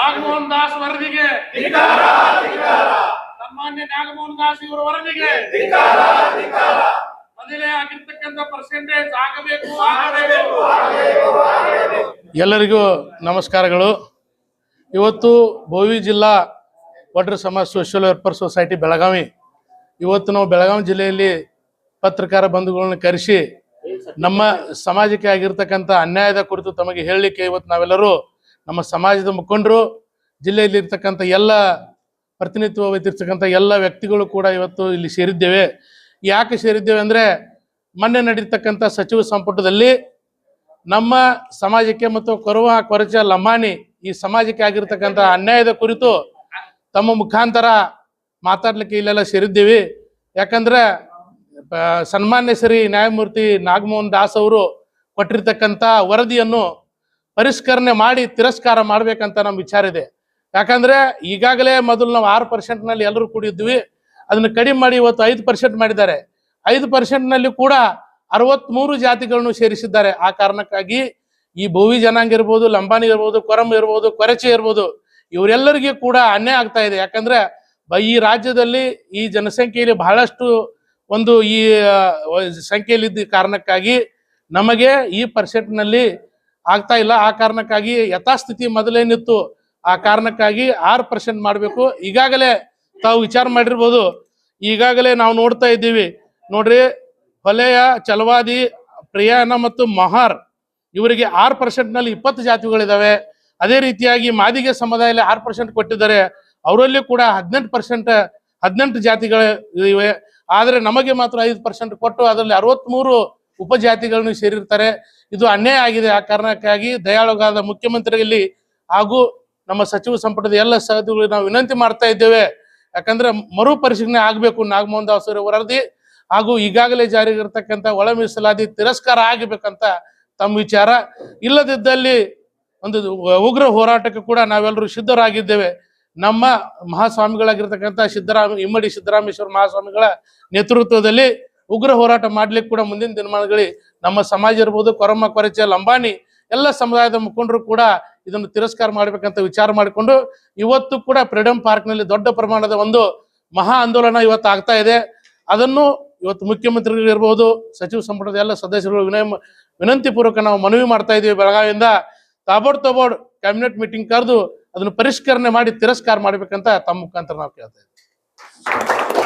ನಾಗಮೋಹನ್ ದಾಸ್ ವರದಿಗೆ. ಸನ್ಮಾನ್ಯ ನಾಗಮೋಹನ್ ದಾಸ್ ಇವರ ವರದಿಗೆ. ಮೊದಲೇ ಆಗಿರ್ತಕ್ಕಂಥ ಪರ್ಸೆಂಟೇಜ್ ಆಗಬೇಕು ಆಗಬೇಕು ಎಲ್ಲರಿಗೂ ನಮಸ್ಕಾರಗಳು. ಇವತ್ತು ಬೋವಿ ಜಿಲ್ಲಾ ವಡ್ರ ಸಮಾಜ ಸೋಷಿಯಲ್ ವೆಲ್ಫೇರ್ ಸೊಸೈಟಿ ಬೆಳಗಾವಿ. ಇವತ್ತು ನಾವು ಬೆಳಗಾವಿ ಜಿಲ್ಲೆಯಲ್ಲಿ ಪತ್ರಕಾರ ಬಂಧುಗಳನ್ನ ಕರೆಸಿ ನಮ್ಮ ಸಮಾಜಕ್ಕೆ ಆಗಿರ್ತಕ್ಕಂಥ ಅನ್ಯಾಯದ ಕುರಿತು ತಮಗೆ ಹೇಳಲಿಕ್ಕೆ ಇವತ್ತು ನಾವೆಲ್ಲರೂ ನಮ್ಮ ಸಮಾಜದ ಮುಖಂಡರು ಜಿಲ್ಲೆಯಲ್ಲಿ ಇರ್ತಕ್ಕಂಥ ಎಲ್ಲ ಪ್ರತಿನಿಧಿತ್ವ ವಹಿಸಿರ್ತಕ್ಕಂಥ ಎಲ್ಲ ವ್ಯಕ್ತಿಗಳು ಕೂಡ ಇವತ್ತು ಇಲ್ಲಿ ಸೇರಿದ್ದೇವೆ. ಯಾಕೆ ಸೇರಿದ್ದೇವೆ ಅಂದರೆ, ಮೊನ್ನೆ ನಡೀತಕ್ಕಂಥ ಸಚಿವ ಸಂಪುಟದಲ್ಲಿ ನಮ್ಮ ಸಮಾಜಕ್ಕೆ ಮತ್ತು ಕೊರವ ಕೊರಚ ಲಂಬಾನಿ ಈ ಸಮಾಜಕ್ಕೆ ಆಗಿರ್ತಕ್ಕಂಥ ಅನ್ಯಾಯದ ಕುರಿತು ತಮ್ಮ ಮುಖಾಂತರ ಮಾತಾಡ್ಲಿಕ್ಕೆ ಇಲ್ಲೆಲ್ಲ ಸೇರಿದ್ದೀವಿ. ಯಾಕಂದ್ರೆ ಸನ್ಮಾನ್ಯ ಶ್ರೀ ನ್ಯಾಯಮೂರ್ತಿ ನಾಗಮೋಹನ್ ದಾಸ್ ಅವರು ಕೊಟ್ಟಿರ್ತಕ್ಕಂಥ ವರದಿಯನ್ನು ಪರಿಷ್ಕರಣೆ ಮಾಡಿ ತಿರಸ್ಕಾರ ಮಾಡ್ಬೇಕಂತ ನಮ್ಮ ವಿಚಾರ ಇದೆ. ಯಾಕಂದ್ರೆ ಈಗಾಗಲೇ ಮೊದಲು ನಾವು ಆರು ಪರ್ಸೆಂಟ್ನಲ್ಲಿ ಎಲ್ಲರೂ ಕೂಡಿದ್ವಿ. ಅದನ್ನ ಕಡಿಮೆ ಮಾಡಿ ಇವತ್ತು ಐದು ಪರ್ಸೆಂಟ್ ಮಾಡಿದ್ದಾರೆ. ಐದು ಪರ್ಸೆಂಟ್ನಲ್ಲಿ ಕೂಡ ಅರವತ್ಮೂರು ಜಾತಿಗಳನ್ನು ಸೇರಿಸಿದ್ದಾರೆ. ಆ ಕಾರಣಕ್ಕಾಗಿ ಈ ಬೋವಿ ಜನಾಂಗ ಇರ್ಬೋದು ಲಂಬಾನಿ ಇರ್ಬೋದು, ಕೊರಂ ಇರ್ಬೋದು, ಕೊರಚೆ ಇರ್ಬೋದು, ಇವರೆಲ್ಲರಿಗೂ ಕೂಡ ಅನ್ಯಾಯ ಆಗ್ತಾ ಇದೆ. ಯಾಕಂದ್ರೆ ಈ ರಾಜ್ಯದಲ್ಲಿ ಈ ಜನಸಂಖ್ಯೆಯಲ್ಲಿ ಬಹಳಷ್ಟು ಒಂದು ಈ ಸಂಖ್ಯೆಯಲ್ಲಿದ್ದ ಕಾರಣಕ್ಕಾಗಿ ನಮಗೆ ಈ ಪರ್ಸೆಂಟ್ನಲ್ಲಿ ಆಗ್ತಾ ಇಲ್ಲ. ಆ ಕಾರಣಕ್ಕಾಗಿ ಯಥಾಸ್ಥಿತಿ ಮೊದಲೇನಿತ್ತು, ಆ ಕಾರಣಕ್ಕಾಗಿ ಆರು ಪರ್ಸೆಂಟ್ ಮಾಡಬೇಕು. ಈಗಾಗಲೇ ತಾವು ವಿಚಾರ ಮಾಡಿರ್ಬೋದು. ಈಗಾಗಲೇ ನಾವು ನೋಡ್ತಾ ಇದ್ದೀವಿ. ನೋಡ್ರಿ, ಹೊಲೆಯ ಚಲವಾದಿ ಪ್ರಿಯಾನ ಮತ್ತು ಮಹಾರ್, ಇವರಿಗೆ ಆರು ಪರ್ಸೆಂಟ್ನಲ್ಲಿ ಇಪ್ಪತ್ತು ಜಾತಿಗಳಿದಾವೆ. ಅದೇ ರೀತಿಯಾಗಿ ಮಾದಿಗೆ ಸಮುದಾಯದಲ್ಲಿ ಆರು ಪರ್ಸೆಂಟ್ ಕೊಟ್ಟಿದ್ದಾರೆ. ಅವರಲ್ಲಿ ಕೂಡ ಹದಿನೆಂಟು ಪರ್ಸೆಂಟ್ ಹದಿನೆಂಟು ಜಾತಿಗಳು ಇವೆ. ಆದರೆ ನಮಗೆ ಮಾತ್ರ ಐದು ಪರ್ಸೆಂಟ್ ಕೊಟ್ಟು, ಅದರಲ್ಲಿ ಅರವತ್ಮೂರು ಉಪಜಾತಿಗಳನ್ನು ಸೇರಿರ್ತಾರೆ. ಇದು ಅನ್ಯಾಯ ಆಗಿದೆ. ಆ ಕಾರಣಕ್ಕಾಗಿ ದಯಾಳುಗಾದ ಮುಖ್ಯಮಂತ್ರಿಯಲ್ಲಿ ಹಾಗೂ ನಮ್ಮ ಸಚಿವ ಸಂಪುಟದ ಎಲ್ಲ ಸದಸ್ಯರು ನಾವು ವಿನಂತಿ ಮಾಡ್ತಾ ಇದ್ದೇವೆ. ಯಾಕಂದ್ರೆ ಮರು ಪರಿಶೀಲನೆ ಆಗಬೇಕು. ನಾಗಮೋಹನ್ ದಾಸ್ ವರದಿ ಹಾಗೂ ಈಗಾಗಲೇ ಜಾರಿಗಿರ್ತಕ್ಕಂಥ ಒಳ ಮೀಸಲಾತಿ ತಿರಸ್ಕಾರ ಆಗಬೇಕಂತ ತಮ್ಮ ವಿಚಾರ. ಇಲ್ಲದಿದ್ದಲ್ಲಿ ಒಂದು ಉಗ್ರ ಹೋರಾಟಕ್ಕೆ ಕೂಡ ನಾವೆಲ್ಲರೂ ಸಿದ್ಧರಾಗಿದ್ದೇವೆ. ನಮ್ಮ ಮಹಾಸ್ವಾಮಿಗಳಾಗಿರ್ತಕ್ಕಂಥ ಸಿದ್ದರಾಮ, ಇಮ್ಮಡಿ ಸಿದ್ದರಾಮೇಶ್ವರ ಮಹಾಸ್ವಾಮಿಗಳ ನೇತೃತ್ವದಲ್ಲಿ ಉಗ್ರ ಹೋರಾಟ ಮಾಡ್ಲಿಕ್ಕೆ ಕೂಡ ಮುಂದಿನ ದಿನಮಾನಗಳಲ್ಲಿ ನಮ್ಮ ಸಮಾಜ ಇರ್ಬೋದು ಕೊರಮ ಕೊರಚೆ, ಲಂಬಾಣಿ ಎಲ್ಲ ಸಮುದಾಯದ ಮುಖಂಡರು ಕೂಡ ಇದನ್ನು ತಿರಸ್ಕಾರ ಮಾಡ್ಬೇಕಂತ ವಿಚಾರ ಮಾಡಿಕೊಂಡು ಇವತ್ತು ಕೂಡ ಫ್ರೀಡಂ ಪಾರ್ಕ್ನಲ್ಲಿ ದೊಡ್ಡ ಪ್ರಮಾಣದ ಒಂದು ಮಹಾ ಆಂದೋಲನ ಇವತ್ತು ಆಗ್ತಾ ಇದೆ. ಅದನ್ನು ಇವತ್ತು ಮುಖ್ಯಮಂತ್ರಿಗಳು ಇರ್ಬೋದು, ಸಚಿವ ಸಂಪುಟದ ಎಲ್ಲ ಸದಸ್ಯರು ವಿನಯ ವಿನಂತಿ ಪೂರ್ವಕ ನಾವು ಮನವಿ ಮಾಡ್ತಾ ಇದ್ದೀವಿ ಬೆಳಗಾವಿಯಿಂದ. ತಾಬೋಡ್ ತಬೋಡ್ ಕ್ಯಾಬಿನೆಟ್ ಮೀಟಿಂಗ್ ಕರೆದು ಅದನ್ನು ಪರಿಷ್ಕರಣೆ ಮಾಡಿ ತಿರಸ್ಕಾರ ಮಾಡ್ಬೇಕಂತ ತಮ್ಮ ಮುಖಾಂತರ ನಾವು ಕೇಳ್ತಾ ಇದ್ದೀವಿ.